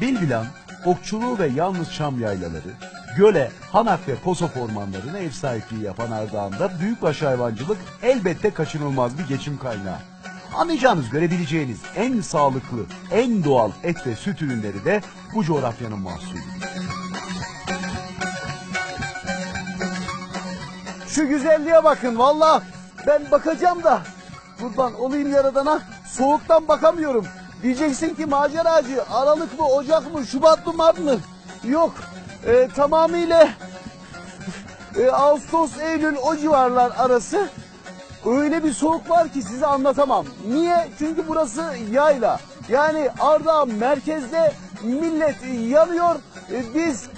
Bilbilan, okçuluğu ve yalnız çam yaylaları, göle, hanak ve posop ormanlarına ev sahipliği yapan Ardahan'da büyükbaş hayvancılık elbette kaçınılmaz bir geçim kaynağı. Anlayacağınız, görebileceğiniz en sağlıklı, en doğal et ve süt ürünleri de bu coğrafyanın mahsulü. Şu güzelliğe bakın valla. Ben bakacağım da kurban olayım yaradana soğuktan bakamıyorum. Diyeceksin ki maceracı Aralık mı Ocak mı Şubat mı Mart mı? Yok e, tamamıyla e, Ağustos Eylül o civarlar arası öyle bir soğuk var ki size anlatamam. Niye? Çünkü burası yayla. Yani Ardahan merkezde millet yanıyor. E, Biz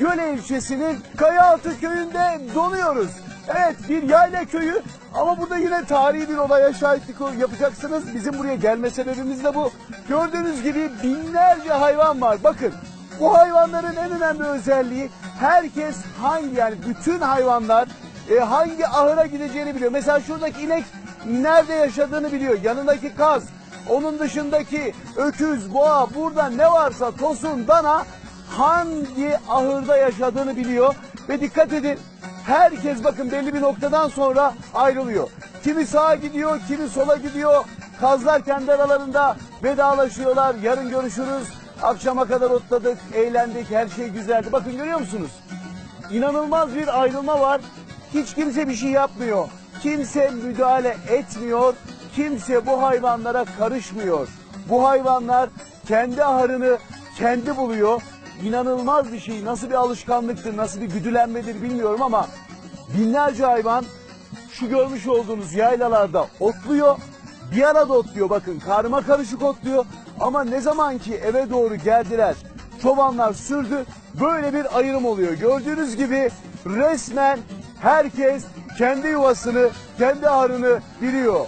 Göle ilçesinin Kayaaltı köyünde donuyoruz. Evet bir yayla köyü ama burada yine tarihi bir olaya şahitlik yapacaksınız. Bizim buraya gelme sebebimiz de bu. Gördüğünüz gibi binlerce hayvan var. Bakın bu hayvanların en önemli özelliği herkes hangi yani bütün hayvanlar e, hangi ahıra gideceğini biliyor. Mesela şuradaki inek nerede yaşadığını biliyor. Yanındaki kaz, onun dışındaki öküz, boğa, burada ne varsa tosun, dana hangi ahırda yaşadığını biliyor. Ve dikkat edin herkes bakın belli bir noktadan sonra ayrılıyor. Kimi sağa gidiyor, kimi sola gidiyor. Kazlar kendi aralarında vedalaşıyorlar. Yarın görüşürüz. Akşama kadar otladık, eğlendik, her şey güzeldi. Bakın görüyor musunuz? İnanılmaz bir ayrılma var. Hiç kimse bir şey yapmıyor. Kimse müdahale etmiyor. Kimse bu hayvanlara karışmıyor. Bu hayvanlar kendi ahırını kendi buluyor. İnanılmaz bir şey. Nasıl bir alışkanlıktır, nasıl bir güdülenmedir bilmiyorum ama binlerce hayvan şu görmüş olduğunuz yaylalarda otluyor. Bir arada otluyor bakın karma karışık otluyor. Ama ne zaman ki eve doğru geldiler çobanlar sürdü böyle bir ayrım oluyor. Gördüğünüz gibi resmen herkes kendi yuvasını, kendi ahırını biliyor.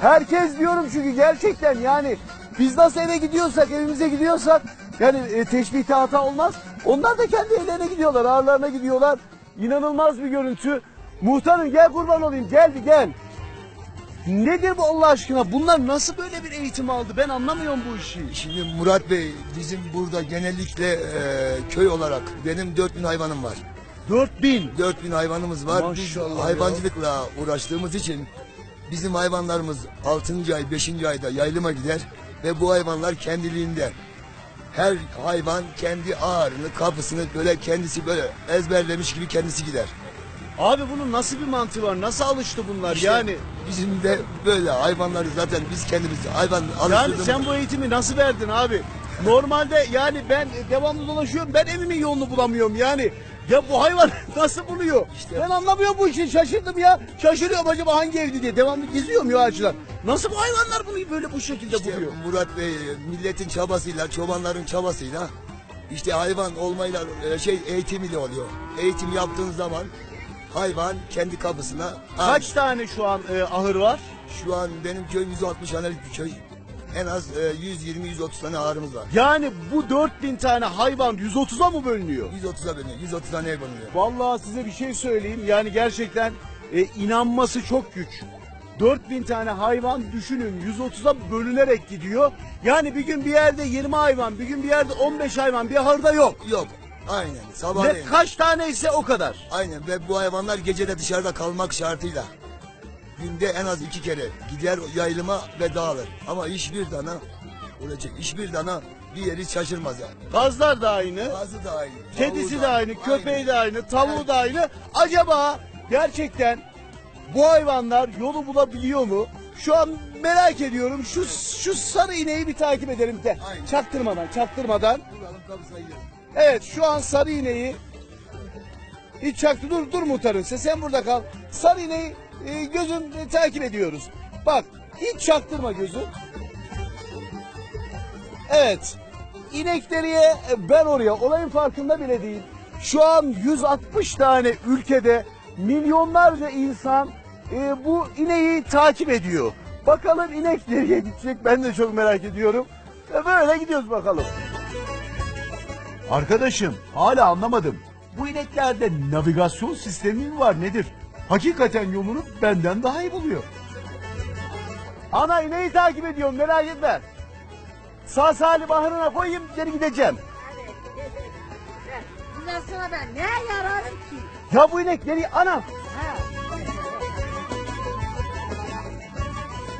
Herkes diyorum çünkü gerçekten yani biz nasıl eve gidiyorsak, evimize gidiyorsak yani e, teşbihte hata olmaz. Onlar da kendi evlerine gidiyorlar, ağırlarına gidiyorlar. İnanılmaz bir görüntü. Muhtarım gel kurban olayım, gel bir gel. Nedir bu Allah aşkına? Bunlar nasıl böyle bir eğitim aldı? Ben anlamıyorum bu işi. Şimdi Murat Bey bizim burada genellikle e, köy olarak benim 4000 hayvanım var. 4000. 4000 hayvanımız var. Maşallah Biz ya. hayvancılıkla uğraştığımız için bizim hayvanlarımız 6. ay 5. ayda yayılıma gider ve bu hayvanlar kendiliğinde her hayvan kendi ağrını, kapısını böyle kendisi böyle ezberlemiş gibi kendisi gider. Abi bunun nasıl bir mantığı var? Nasıl alıştı bunlar? İşte yani bizim de böyle hayvanları zaten biz kendimiz hayvan yani alıştırdığımız sen bu eğitimi nasıl verdin abi? Normalde yani ben devamlı dolaşıyorum. Ben evimin yolunu bulamıyorum yani. Ya bu hayvan nasıl buluyor? İşte- Ben anlamıyorum bu işi. Şaşırdım ya. Şaşırıyorum acaba hangi evdi diye. Devamlı geziyorum ya ağaçlar. Nasıl bu hayvanlar bunu böyle bu şekilde İşte buluyor? Murat Bey milletin çabasıyla, çobanların çabasıyla işte hayvan olmayla e, şey eğitimiyle oluyor. Eğitim yaptığın zaman hayvan kendi kapısına Kaç tane şu an e, ahır var? şu an benim köyüm 160 hanelik bir köy. En az e, 120-130 tane ağrımız var. Yani bu 4000 tane hayvan 130'a mı bölünüyor? 130'a bölünüyor. 130 taneye bölünüyor. Vallahi size bir şey söyleyeyim. Yani gerçekten e, inanması çok güç. 4000 tane hayvan düşünün 130'a bölünerek gidiyor. Yani bir gün bir yerde 20 hayvan, bir gün bir yerde 15 hayvan bir ahırda yok. Yok. Aynen. Ne Sabahleyin. kaç tane ise o kadar. Aynen ve bu hayvanlar gecede dışarıda kalmak şartıyla günde en az iki kere gider yayılıma ve dağılır. Ama hiçbir dana olacak. Hiçbir dana bir yeri şaşırmaz yani. Gazlar da aynı, Bazı da aynı. kedisi de aynı, köpeği de aynı, tavuğu Evet. da aynı. Acaba gerçekten bu hayvanlar yolu bulabiliyor mu? Şu an merak ediyorum. Şu şu sarı ineği bir takip edelim de. Aynen. Çaktırmadan, çaktırmadan. Duralım. Evet şu an sarı ineği hiç çaktı dur dur muhtarım sen, sen burada kal. Sarı ineği e, gözüm takip ediyoruz. Bak hiç çaktırma gözü. Evet inekleriye e, ben oraya olayın farkında bile değil. Şu an 160 tane ülkede milyonlarca insan e, bu ineği takip ediyor. Bakalım inek nereye gidecek ben de çok merak ediyorum. E, böyle gidiyoruz bakalım. Arkadaşım hala anlamadım. Bu ineklerde navigasyon sistemi mi var nedir? Hakikaten yolunu benden daha iyi buluyor. Ana ineği takip ediyorum merak etme. Sağ salim ahırına koyayım geri gideceğim. Bundan sonra ben ne yararım ki? Ya bu inek nereye? Anam. Ha.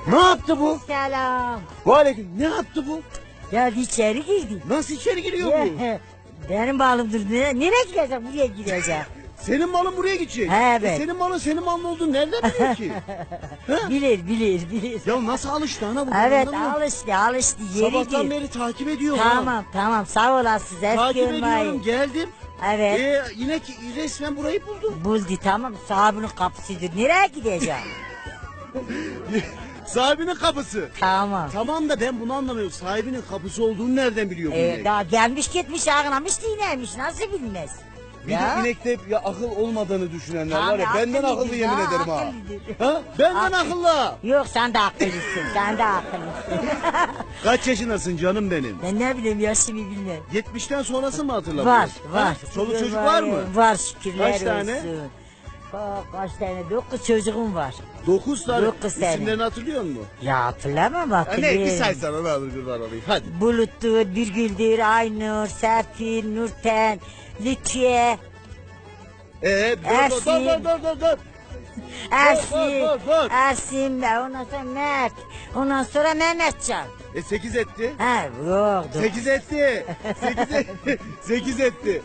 Ne yaptı bu? Selam. Aleyküm. Ne yaptı bu? Geldi içeri girdi. Nasıl içeri giriyor bu? Benim balımdır. Ne, nereye gidecek? Buraya gidecek. Senin malın buraya gidecek. Evet. E senin malın senin malın olduğunu nereden biliyor ki? bilir, bilir, bilir. ya nasıl alıştı ana bu? Evet alıştı, alıştı. Sabahtan Yeridir. beri takip ediyor. ha. Tamam, tamam. Sağ olasınız. Takip ediyorum geldim. Evet. Ee, inek resmen burayı buldu. Buldu tamam. Sahibinin kapısıdır. Nereye gidecek? Sahibinin kapısı. tamam. Tamam da ben bunu anlamıyorum. Sahibinin kapısı olduğunu nereden biliyor bu Ee, daha gelmiş gitmiş ağlamış dinlemiş. Nasıl bilmez? Bir de inekte ya akıl olmadığını düşünenler var ya. Benden akıllı yemin ya, ederim ha. ha? Benden Akıl- akıllı. Yok sen de akıllısın. sen de akıllısın. Kaç yaşındasın canım benim? ben ne bileyim yaşımı bilmem. 70'ten sonrası mı Var, hatırlamıyorsun? var. Ha? Çoluk çocuk var mı? Var şükürler Kaç tane? olsun. Bak, kaç tane? Dokuz çocuğum var. 9 tane. Dokuz tane. İsimlerini hatırlıyor musun? Ya hatırlamam Ha, hatırlıyorum. ne bir saysana ne olur kurban olayım. Hadi. Buluttur, Birgüldür, Aynur, Serpil, Nurten, Lütfiye. Ee, dur, dur, dur, dur, dur, dur. Ersin, Dur, dur, dur. Ersin Bey, ondan sonra Mert, ondan sonra Mehmetcan. E 8 etti. Ha, yok. dur. 8 etti. 8 etti. 8 etti.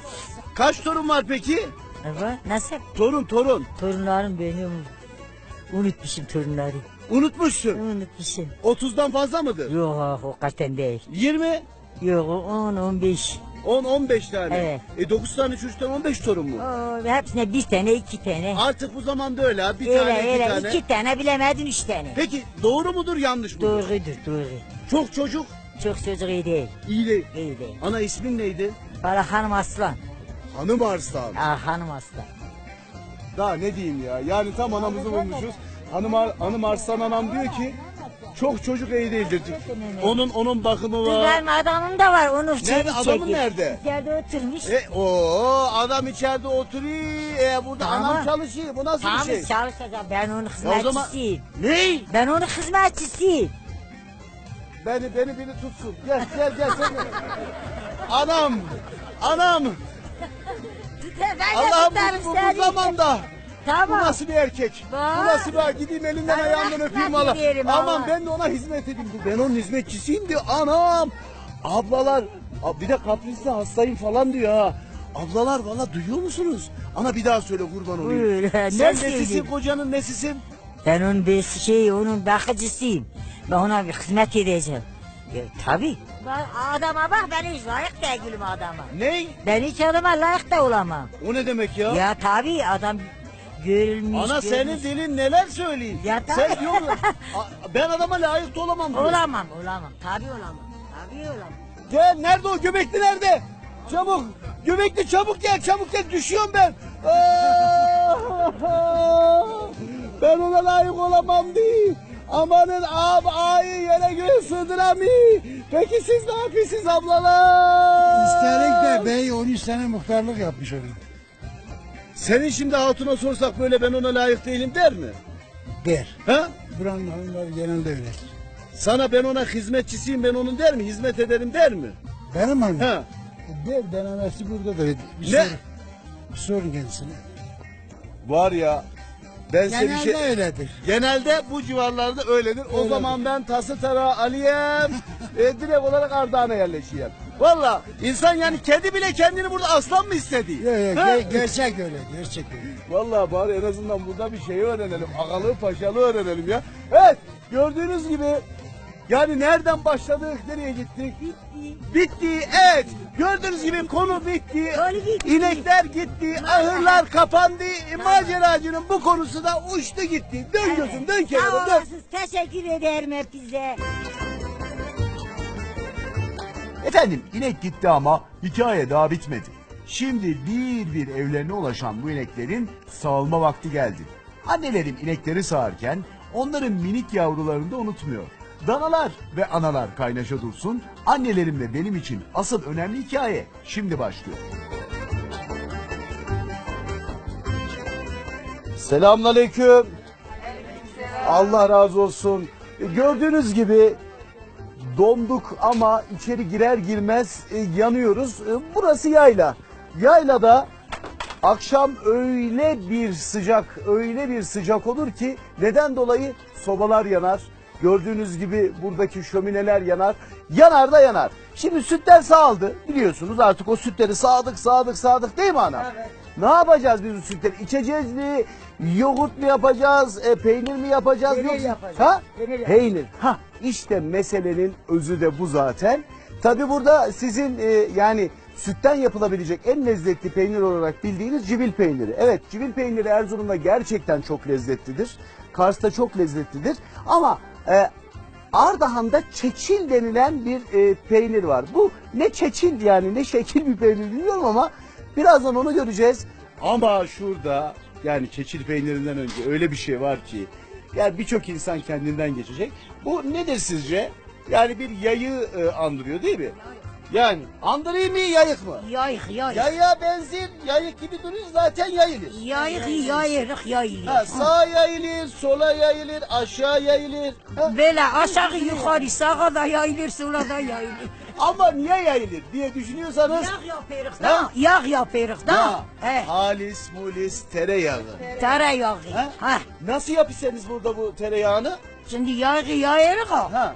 Kaç torun var peki? Evet, nasıl? Torun torun. Torunlarım benim. Unutmuşum torunları. Unutmuşsun. Unutmuşum. 30'dan fazla mıdır? Yok, o kaçtan değil. 20. Yok, 10-15. 10-15 tane. Evet. E 9 tane çocuktan 15 torun mu? Oo, hepsine bir tane iki tane. Artık bu zamanda öyle ha. Bir öyle, tane, iki tane. iki tane bilemedin üç tane. Peki doğru mudur yanlış mıdır? Doğrudur doğru. Çok çocuk Çok çocuk iyi değil. iyi değil. İyi değil. Ana ismin neydi? Bana hanım aslan. Hanım Arslan. Ah hanım aslan. Daha ne diyeyim ya. Yani tam anamızı bulmuşuz. Hanım, Ar- hanım Arslan anam diyor ki çok çocuk iyi değildir. Onun onun bakımı var. benim adamım da var onu Nerede? Adamın nerede? İçeride oturmuş. E o adam içeride oturuyor. E, burada Tamam. anam çalışıyor. Bu nasıl Tamam bir şey? çalışacağım ben onun Ya o zaman hizmetçisiyim. ne? Ben onun hizmetçisiyim. Beni beni beni tutsun. Gel gel gel sen. anam. Anam. Ben de Allah'ım tutarım bu, bu, seni. bu zamanda. Bu Tamam. nasıl bir erkek? Bak. Bu nasıl bir Gideyim elinden Ben ayağından öpeyim valla. ederim, Aman Allah. ben de ona hizmet edeyim. Ben onun hizmetçisiyim diyor. Anam. Ablalar. Bir de kaprisli hastayım falan diyor ha. Ablalar valla duyuyor musunuz? Ana bir daha söyle kurban olayım. Buyur, ne Sen söyleyeyim? nesisin kocanın nesisin? Ben onun bir şey, onun bakıcısıyım. Ben ona bir hizmet edeceğim. Ya, tabii. Adama bak ben hiç layık değilim adama. Ne? Ben hiç adama layık da olamam. O ne demek ya? Ya tabii adam görülmüş. Ana senin görmüş. dilin neler söyleyeyim? Ya Sen tabii. yok. A- ben adama layık da olamam diyor. Olamam, olamam. Tabii olamam. Tabii olamam. Gel nerede o göbekli nerede? Çabuk. Göbekli çabuk gel çabuk gel düşüyorum ben. Aa! ben ona layık olamam değil. Amanın ab ayı yere göğe sığdıramıyor. Peki siz ne yapıyorsunuz ablalar? Üstelik de bey 13 sene muhtarlık yapmış orada. Senin şimdi hatuna sorsak böyle ben ona layık değilim der mi? Der. Ha? Buranın hanımları genelde öyle. Sana ben ona hizmetçisiyim ben onun der mi? Hizmet ederim der mi? Benim hanım. Ha? Der denemesi burada da. Bir Ne? sorun, bir sorun kendisine. Var ya ben size bir Genelde şey... öyledir. Genelde bu civarlarda öyledir. O Öyledir. zaman ben tası tara Aliye'm e, direkt olarak Ardahan'a yerleşeyim. Valla insan yani kedi bile kendini burada aslan mı istedi? Yok yok Ha? ge- gerçek öyle. Gerçek öyle. Valla bari en azından burada bir şeyi öğrenelim. Agalığı paşalığı öğrenelim ya. Evet gördüğünüz gibi yani nereden başladık nereye gittik? Bitti. evet. Gördüğünüz gibi konu bitti. Konu bitti. İnekler gitti. Ahırlar kapandı. Maceracının bu konusu da uçtu gitti. Dön gözüm dön Sağ kenara dön. olasınız. Teşekkür ederim hepinize. Efendim inek gitti ama hikaye daha bitmedi. Şimdi bir bir evlerine ulaşan bu ineklerin sağılma vakti geldi. Annelerim inekleri sağarken onların minik yavrularını da unutmuyor. Danalar ve analar kaynaşa dursun, annelerim ve benim için asıl önemli hikaye şimdi başlıyor. Selamünaleyküm. Allah razı olsun. E, Gördüğünüz gibi donduk ama içeri girer girmez e, yanıyoruz. E, Burası yayla. yaylada akşam öyle bir sıcak, öyle bir sıcak olur ki neden dolayı sobalar yanar. Gördüğünüz gibi buradaki şömineler yanar. Yanar da yanar. Şimdi sütler sağaldı. Biliyorsunuz artık o sütleri sağdık, sağdık, sağdık değil mi ana? Ne yapacağız biz bu sütleri? İçeceğiz mi? Yoğurt mu yapacağız? E, peynir mi yapacağız? Peynir Yoksa- yapacağız. Ha? Peynir. Peynir. Ha işte meselenin özü de bu zaten. Tabi burada sizin e, yani sütten yapılabilecek en lezzetli peynir olarak bildiğiniz civil peyniri. Evet civil peyniri Erzurum'da gerçekten çok lezzetlidir. Kars'ta çok lezzetlidir. Ama e, Ardahan'da çeçil denilen bir e, peynir var. Bu ne çeçil yani ne şekil bir peynir bilmiyorum ama birazdan onu göreceğiz. Ama şurada yani çeçil peynirinden önce öyle bir şey var ki yani birçok insan kendinden geçecek. Bu nedir sizce? Yani bir yayı e, andırıyor değil mi? Yani andırayım mı yayık mı? Yayık yayık. Yaya benzin yayık gibi duruyor zaten yayılır. Yayık yayırık Ha, yayılır. sağa yayılır, sola yayılır, aşağı yayılır. Ha, Böyle aşağı yukarı sağa da yayılır sola da yayılır. Ama niye yayılır diye düşünüyorsanız Yağ Ha? da. Yağ yaparız da. He. halis mulis tereyağı. Tereyağı. Ha? Ha. Nasıl yapıyorsunuz burada bu tereyağını? Şimdi yağı yayırık ha. Ha,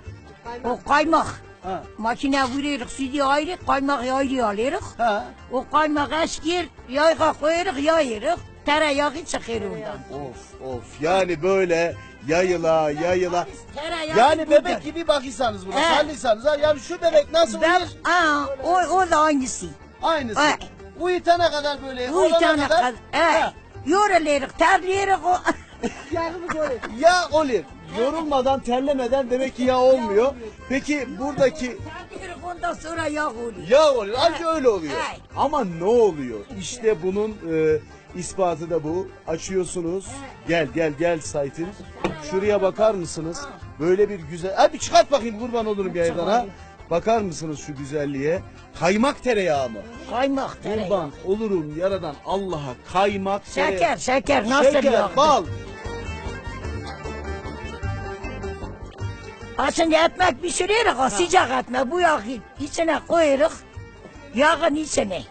O kaymak. ha, Makine vuruyoruz sütü ayrı, kaymak ayrı alıyoruz. ha. O kaymak eşkir, yağa koyuyoruz, yayırız. Tereyağı çıkıyor ondan. Of of yani böyle yayıla yayıla. Tereyağı Yani bebek gibi bakırsanız buna, He. sallıysanız ha. Yani şu bebek nasıl Ben, uyur? aa, o, o da aynısı. Aynısı. He. Uyutana kadar böyle, olana tane kadar. He. Ha. Yoruluyoruz, terliyoruz. o. Ya olur. Yorulmadan, terlemeden demek ki yağ olmuyor. Peki buradaki Terliyoruz, ondan sonra yağ oluyor. yağ oluyor. Anca öyle oluyor. Evet. Ama ne oluyor? İşte bunun e, ispatı da bu. Açıyorsunuz. Gel gel gel Saytin. Şuraya bakar mısınız? Böyle bir güzel. Ha bir çıkart bakayım kurban olurum yayından ha. Bakar mısınız şu güzelliğe? Kaymak tereyağı mı? Kaymak tereyağı. Kurban olurum yaradan Allah'a kaymak tereyağı. Şeker, şeker nasıl Şeker, yağ? bal. Şimdi ekmek pişiriyoruz, sıcak ekmek. Bu yağı içine koyuyoruz. Yağın içine.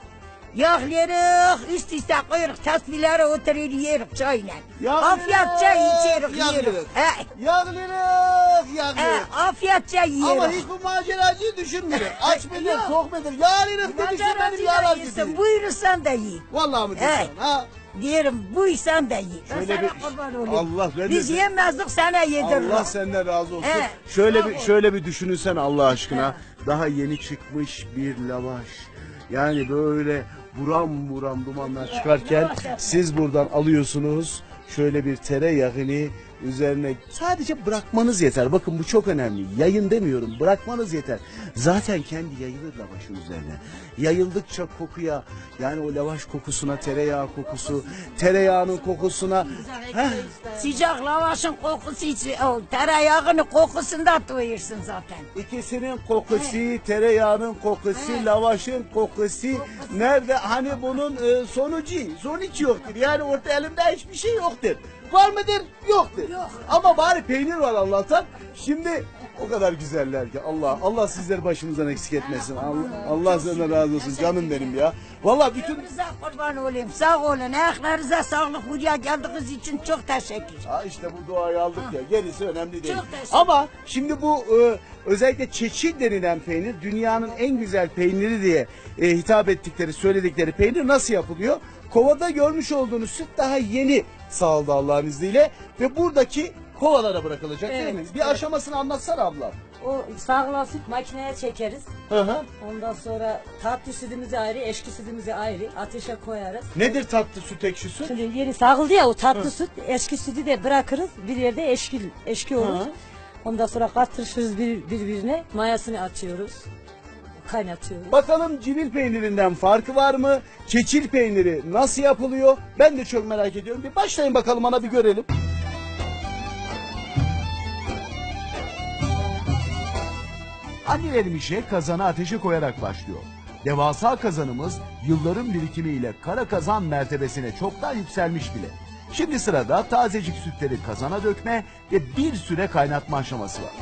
Yağlıyoruz, üst üste koyuyoruz. Tasbihleri oturuyor, yiyoruz çayla. Afiyetçe içiyoruz, yağlıyoruz. yiyoruz. He, Yağlırık, he, yağlırık. afiyetçe Ama hiç bu maceracıyı düşünmüyor. Aç mıdır, tok mudur? Yağlırık dedikçe benim da gidiyor. buyurursan da yi. Vallahi mi diyorsun? Ha? Diyorum buyursan da. Ben Şöyle sana bir- kurban olayım. Allah ben Biz yemezdik sana yediririz. Allah senden razı olsun. Evet. Şöyle bir şöyle bir düşünürsen Allah aşkına. Daha yeni çıkmış bir lavaş. Yani böyle buram buram dumanlar çıkarken siz buradan alıyorsunuz. Şöyle bir tereyağını üzerine sadece bırakmanız yeter. Bakın bu çok önemli. Yayın demiyorum. Bırakmanız yeter. Zaten kendi yayılır lavaşın üzerine. Yayıldıkça kokuya yani o lavaş kokusuna, tereyağı kokusu, tereyağının kokusuna Heh, Sıcak lavaşın kokusu içi, o tereyağının kokusunda duyuyorsun zaten. İkisinin kokusu, tereyağının kokusu, lavaşın kokusu. Nerede? Hani bunun e, sonucu, sonuç yoktur. Yani orta elimde hiçbir şey yoktur. Var mıdır? Yoktur. Yok. Ama bari peynir var Allah'tan. Şimdi o kadar güzeller ki Allah Allah sizleri başımızdan eksik etmesin. Allah, Allah senden razı olsun canım benim ya. Vallahi bütün Ömrünüze kurban olayım. Sağ olun. Ayaklarınıza sağlık. Buraya geldiğiniz için çok teşekkür. Ha işte bu duayı aldık ya. Gerisi önemli değil. Çok teşekkür Ama şimdi bu e, özellikle çeçil denilen peynir dünyanın en güzel peyniri diye e, hitap ettikleri, söyledikleri peynir nasıl yapılıyor? Kovada görmüş olduğunuz süt daha yeni sağladı Allah'ın izniyle ve buradaki kovalara bırakılacak değil mi? Evet, Bir aşamasını anlatsana abla. O sağla süt makineye çekeriz. Hı hı. Ondan sonra tatlı sütümüzü ayrı, eşki sütümüzü ayrı ateşe koyarız. Nedir tatlı süt ekşi süt? Şimdi yeni sağıldı ya o tatlı süt, eşki sütü de bırakırız. Bir yerde eşki, eşki olur. Hı. Ondan sonra katırışırız bir, birbirine. Mayasını açıyoruz. Kaynatıyoruz. Bakalım civil peynirinden farkı var mı? Keçil peyniri nasıl yapılıyor? Ben de çok merak ediyorum. Bir başlayın bakalım ana bir görelim. Annelerim işe kazanı ateşe koyarak başlıyor. Devasa kazanımız yılların birikimiyle kara kazan mertebesine çoktan yükselmiş bile. Şimdi sırada tazecik sütleri kazana dökme ve bir süre kaynatma aşaması var.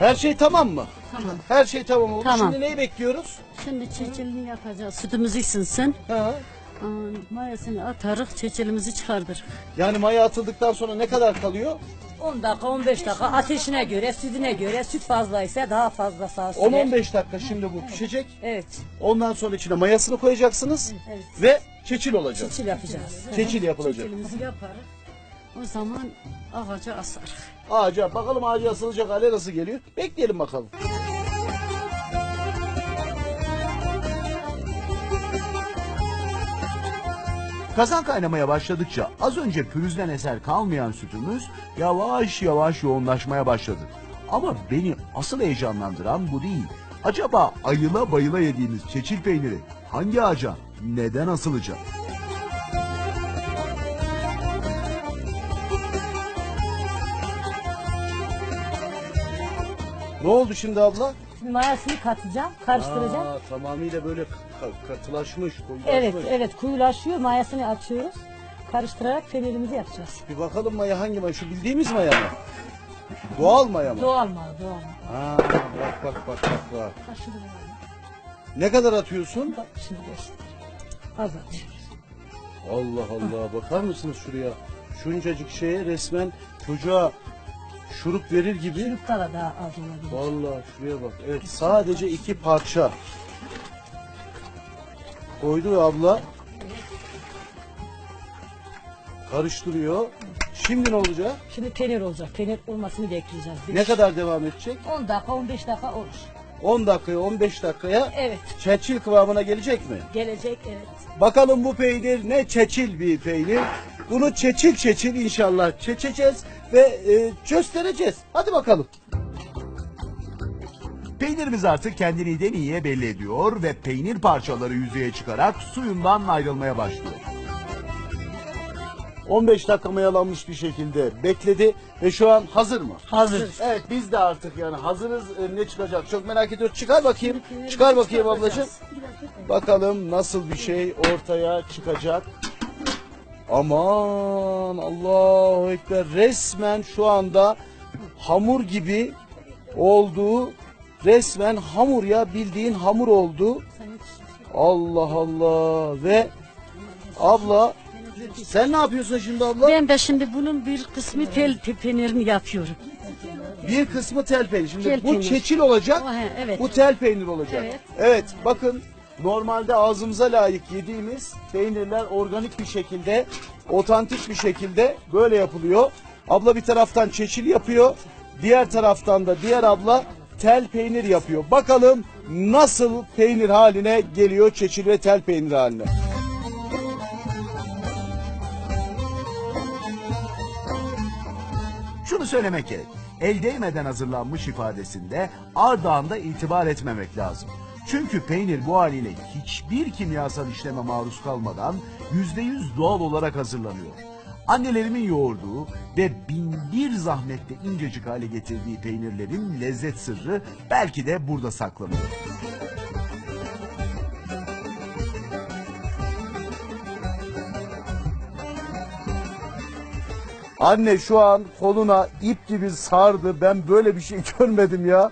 Her şey tamam mı? Tamam. Her şey tamam oldu. Tamam. Şimdi neyi bekliyoruz? Şimdi çeçilini yapacağız. Sütümüz ısınsın. Ha. Aa, Mayasını atarık, çeçilimizi çıkardır. Yani maya atıldıktan sonra ne kadar kalıyor? 10 dakika, 15 dakika ateşine göre, sütüne göre, süt fazlaysa daha fazla sağ 10-15 dakika şimdi bu pişecek. Evet, Ondan sonra içine mayasını koyacaksınız evet. ve çeçil olacak. Çeçil yapacağız. Çeçil yapılacak. Çeçilimizi yaparız. O zaman ağaca asar. Ağaca bakalım ağaca asılacak hale nasıl geliyor. Bekleyelim bakalım. Kazan kaynamaya başladıkça az önce pürüzden eser kalmayan sütümüz yavaş yavaş yoğunlaşmaya başladı. Ama beni asıl heyecanlandıran bu değil. Acaba ayıla bayıla yediğimiz çeçil peyniri hangi ağaca, neden asılacak? Ne oldu şimdi abla? Şimdi mayasını katacağım, karıştıracağım. Aa, tamamıyla böyle ka- katılaşmış, koyulaşmış. evet, evet kuyulaşıyor, mayasını açıyoruz. Karıştırarak peynirimizi yapacağız. Bir bakalım maya hangi maya? Şu bildiğimiz maya mı? Doğal maya mı? Doğal maya, doğal maya. Ha, bak bak bak bak bak. Ne kadar atıyorsun? Bak şimdi göster. Az atıyoruz. Allah Allah bakar mısınız şuraya? Şuncacık şeye resmen çocuğa şurup verir gibi. Çocukta da daha az olabilir. Vallahi şuraya bak. Evet sadece iki parça. Koydu abla. Karıştırıyor. Şimdi ne olacak? Şimdi peynir olacak. Peynir olmasını bekleyeceğiz. Ne kadar devam edecek? 10 dakika, 15 dakika olur. 10 dakikaya 15 dakikaya Evet, çeçil kıvamına gelecek mi? gelecek evet. Bakalım bu peynir ne çeçil bir peynir. Bunu çeçil çeçil inşallah çeçeceğiz ve e, göstereceğiz. Hadi bakalım. Peynirimiz artık kendini iyiden iyiye belli ediyor ve peynir parçaları yüzeye çıkarak suyundan ayrılmaya başlıyor. 15 dakika mayalanmış bir şekilde bekledi ve şu an hazır mı? Hazır. Evet biz de artık yani hazırız. E, ne çıkacak çok merak ediyoruz. Çıkar bakayım. Çıkar bakayım ablacığım. Bakalım nasıl bir şey ortaya çıkacak. Aman Allahu Ekber resmen şu anda hamur gibi olduğu resmen hamur ya bildiğin hamur oldu. Allah Allah ve abla sen ne yapıyorsun şimdi abla? Ben de şimdi bunun bir kısmı tel pe- peynirini yapıyorum. Bir kısmı tel peynir. Şimdi Tel bu peynir. çeçil olacak. O, he, evet. Bu tel peynir olacak. Evet. Evet, bakın normalde ağzımıza layık yediğimiz peynirler organik bir şekilde, otantik bir şekilde böyle yapılıyor. Abla bir taraftan çeçil yapıyor. Diğer taraftan da diğer abla tel peynir yapıyor. Bakalım nasıl peynir haline geliyor çeçil ve tel peynir haline. Şunu söylemek gerek. El değmeden hazırlanmış ifadesinde ardağında itibar etmemek lazım. Çünkü peynir bu haliyle hiçbir kimyasal işleme maruz kalmadan %100 doğal olarak hazırlanıyor. Annelerimin yoğurduğu ve bin bir zahmetle incecik hale getirdiği peynirlerin lezzet sırrı belki de burada saklanıyor. Anne şu an koluna ip gibi sardı. Ben böyle bir şey görmedim ya.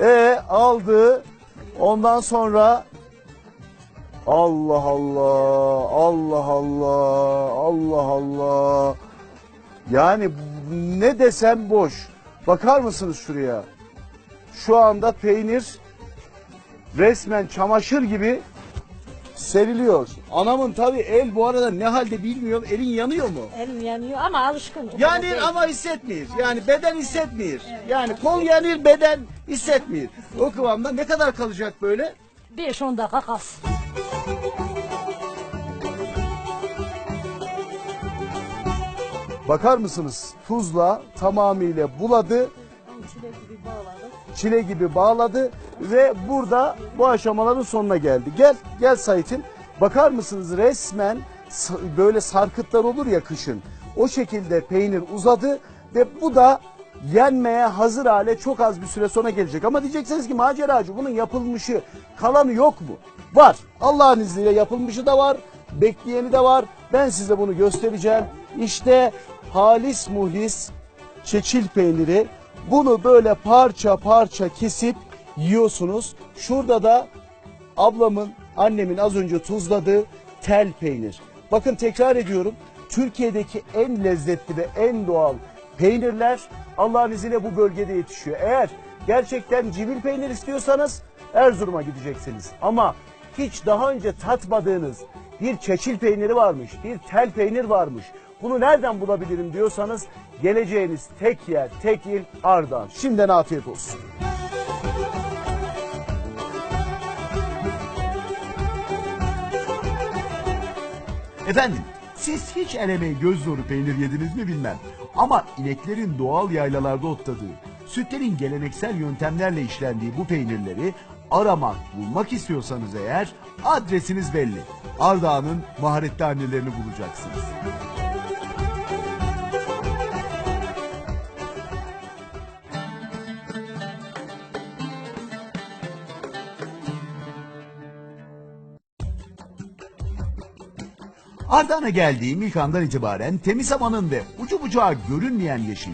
E aldı. Ondan sonra Allah Allah, Allah Allah, Allah Allah. Yani ne desem boş. Bakar mısınız şuraya? Şu anda peynir resmen çamaşır gibi seriliyor. Anamın tabii el bu arada ne halde bilmiyorum. Elin yanıyor mu? Elim yanıyor ama alışkın. O kadar değil. ama hissetmiyor. Yani beden hissetmiyor. Yani kol yanır beden hissetmiyor. O kıvamda ne kadar kalacak böyle? 5-10 dakika kalsın. Bakar mısınız? Tuzla tamamıyla buladı, Çile gibi bağladık. Çile gibi bağladı ve burada bu aşamaların sonuna geldi. Gel, gel Sait'im. Bakar mısınız resmen böyle sarkıtlar olur ya kışın. O şekilde peynir uzadı ve bu da yenmeye hazır hale çok az bir süre sonra gelecek. Ama diyeceksiniz ki maceracı bunun yapılmışı kalanı yok mu? Var. Allah'ın izniyle yapılmışı da var. Bekleyeni de var. Ben size bunu göstereceğim. İşte halis muhlis çeçil peyniri Bunu böyle parça parça kesip yiyorsunuz. Şurada da ablamın, annemin az önce tuzladığı tel peynir. Bakın tekrar ediyorum. Türkiye'deki en lezzetli ve en doğal peynirler Allah'ın izniyle bu bölgede yetişiyor. Eğer gerçekten civil peynir istiyorsanız Erzurum'a gideceksiniz. Ama hiç daha önce tatmadığınız bir çeçil peyniri varmış, bir tel peynir varmış. Bunu nereden bulabilirim diyorsanız geleceğiniz tek yer, tek il Ardahan. Şimdiden afiyet olsun. Efendim siz hiç el emeği göz nuru peynir yediniz mi bilmem. Ama ineklerin doğal yaylalarda otladığı, sütlerin geleneksel yöntemlerle işlendiği bu peynirleri aramak, bulmak istiyorsanız eğer adresiniz belli. Ardahan'ın maharetli annelerini bulacaksınız. Ardahan'a geldiğim ilk andan itibaren temiz havanın ve ucu bucağı görünmeyen yeşilin